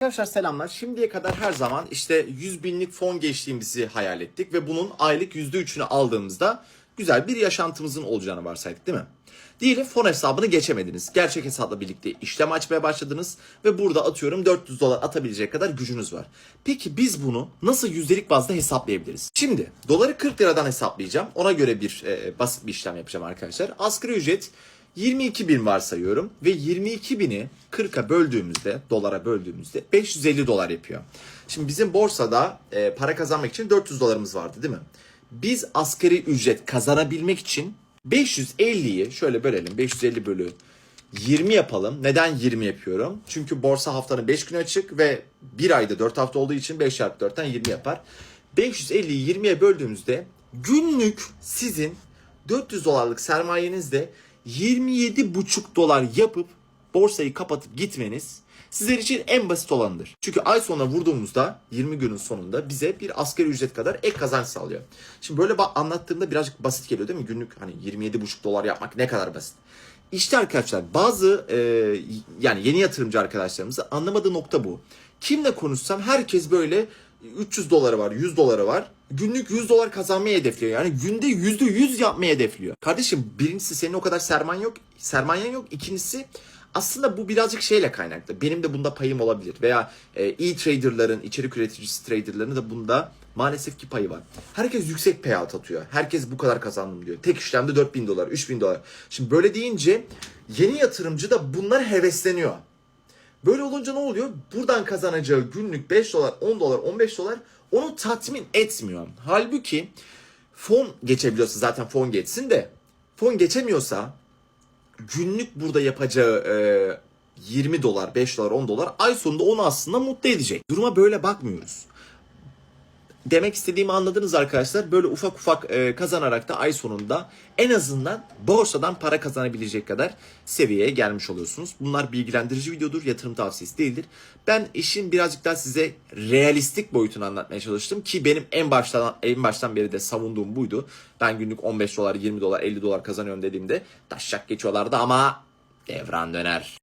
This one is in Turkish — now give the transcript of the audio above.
Arkadaşlar selamlar. Şimdiye kadar her zaman işte 100 binlik fon geçtiğimizi hayal ettik ve bunun aylık %3'ünü aldığımızda güzel bir yaşantımızın olacağını varsaydık değil mi? Diyelim fon hesabını geçemediniz. Gerçek hesapla birlikte işlem açmaya başladınız ve burada atıyorum 400 dolar atabilecek kadar gücünüz var. Peki biz bunu nasıl yüzdelik bazda hesaplayabiliriz? Şimdi doları 40 liradan hesaplayacağım. Ona göre bir e, basit bir işlem yapacağım arkadaşlar. Asgari ücret 22 bin varsayıyorum ve 22 bini 40'a böldüğümüzde, dolara böldüğümüzde 550 dolar yapıyor. Şimdi bizim borsada e, para kazanmak için 400 dolarımız vardı değil mi? Biz asgari ücret kazanabilmek için 550'yi şöyle bölelim. 550 bölü 20 yapalım. Neden 20 yapıyorum? Çünkü borsa haftanın 5 günü açık ve bir ayda 4 hafta olduğu için 5 çarpı 4'ten 20 yapar. 550'yi 20'ye böldüğümüzde günlük sizin 400 dolarlık sermayenizde 27,5 dolar yapıp borsayı kapatıp gitmeniz sizler için en basit olanıdır. Çünkü ay sonuna vurduğumuzda 20 günün sonunda bize bir asgari ücret kadar ek kazanç sağlıyor. Şimdi böyle anlattığımda birazcık basit geliyor değil mi? Günlük hani 27,5 dolar yapmak ne kadar basit. İşte arkadaşlar bazı e, yani yeni yatırımcı arkadaşlarımızı anlamadığı nokta bu. Kimle konuşsam herkes böyle 300 doları var, 100 doları var. Günlük 100 dolar kazanmayı hedefliyor. Yani günde %100 yapmayı hedefliyor. Kardeşim birincisi senin o kadar sermayen yok. Sermayen yok. İkincisi aslında bu birazcık şeyle kaynaklı. Benim de bunda payım olabilir. Veya e, e-traderların, içerik üreticisi traderların da bunda maalesef ki payı var. Herkes yüksek payout atıyor. Herkes bu kadar kazandım diyor. Tek işlemde 4000 dolar, 3000 dolar. Şimdi böyle deyince yeni yatırımcı da bunlar hevesleniyor. Böyle olunca ne oluyor? Buradan kazanacağı günlük 5 dolar, 10 dolar, 15 dolar onu tatmin etmiyor. Halbuki fon geçebiliyorsa zaten fon geçsin de fon geçemiyorsa günlük burada yapacağı e, 20 dolar, 5 dolar, 10 dolar ay sonunda onu aslında mutlu edecek. Duruma böyle bakmıyoruz. Demek istediğimi anladınız arkadaşlar. Böyle ufak ufak e, kazanarak da ay sonunda en azından borsadan para kazanabilecek kadar seviyeye gelmiş oluyorsunuz. Bunlar bilgilendirici videodur, yatırım tavsiyesi değildir. Ben işin birazcık daha size realistik boyutunu anlatmaya çalıştım ki benim en baştan en baştan beri de savunduğum buydu. Ben günlük 15 dolar, 20 dolar, 50 dolar kazanıyorum dediğimde taşak geçiyorlardı ama devran döner.